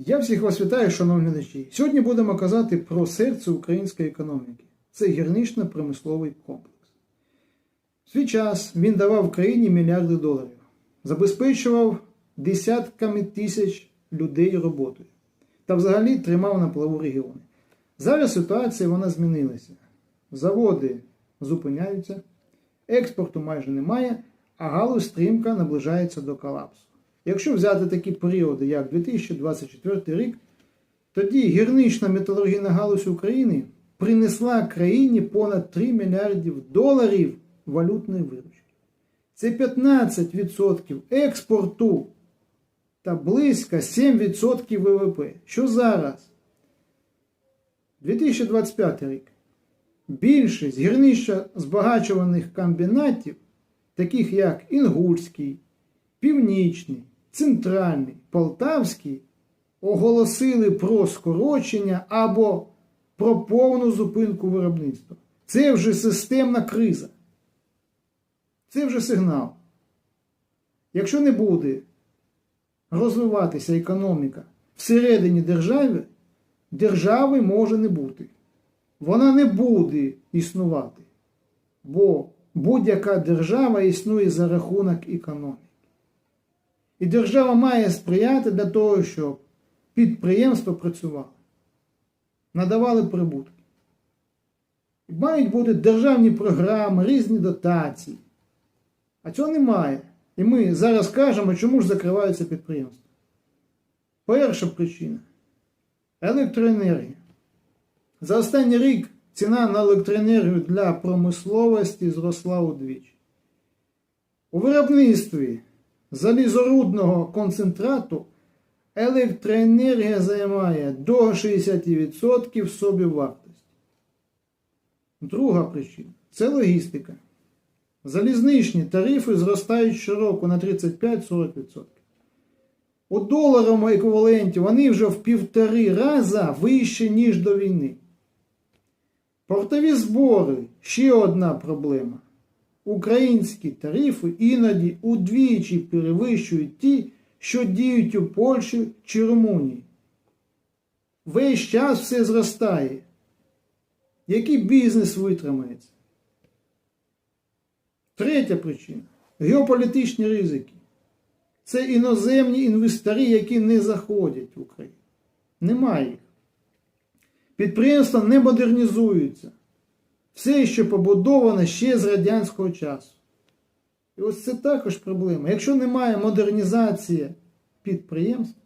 Я всіх вас вітаю, шановні глядачі. Сьогодні будемо казати про серце української економіки. Це гірнично-промисловий комплекс. В свій час він давав країні мільярди доларів, забезпечував десятками тисяч людей роботою та взагалі тримав на плаву регіони. Зараз ситуація вона змінилася. Заводи зупиняються, експорту майже немає, а галузь стрімка наближається до колапсу. Якщо взяти такі періоди, як 2024 рік, тоді гірнична металургійна галузь України принесла країні понад 3 мільярдів доларів валютної виручки. Це 15% експорту та близько 7% ВВП. Що зараз? 2025 рік. Більшість гірничо збагачуваних комбінатів, таких як Інгульський, Північний, Центральний, Полтавський, оголосили про скорочення або про повну зупинку виробництва. Це вже системна криза. Це вже сигнал. Якщо не буде розвиватися економіка всередині держави, держави може не бути. Вона не буде існувати. Бо будь-яка держава існує за рахунок економіки. І держава має сприяти для того, щоб підприємства працювали, надавали прибутки. Мають бути державні програми, різні дотації. А цього немає. І ми зараз кажемо, чому ж закриваються підприємства. Перша причина електроенергія. За останній рік ціна на електроенергію для промисловості зросла удвічі. У виробництві залізорудного концентрату електроенергія займає до 60% собівартості. Друга причина це логістика. Залізничні тарифи зростають щороку на 35-40%. У доларовому еквіваленті вони вже в півтори рази вище, ніж до війни. Портові збори ще одна проблема. Українські тарифи іноді удвічі перевищують ті, що діють у Польщі чи Румунії. Весь час все зростає. Який бізнес витримається? Третя причина геополітичні ризики. Це іноземні інвестори, які не заходять в Україну. Немає їх. Підприємства не модернізуються. Все, що побудовано ще з радянського часу. І ось це також проблема. Якщо немає модернізації підприємств,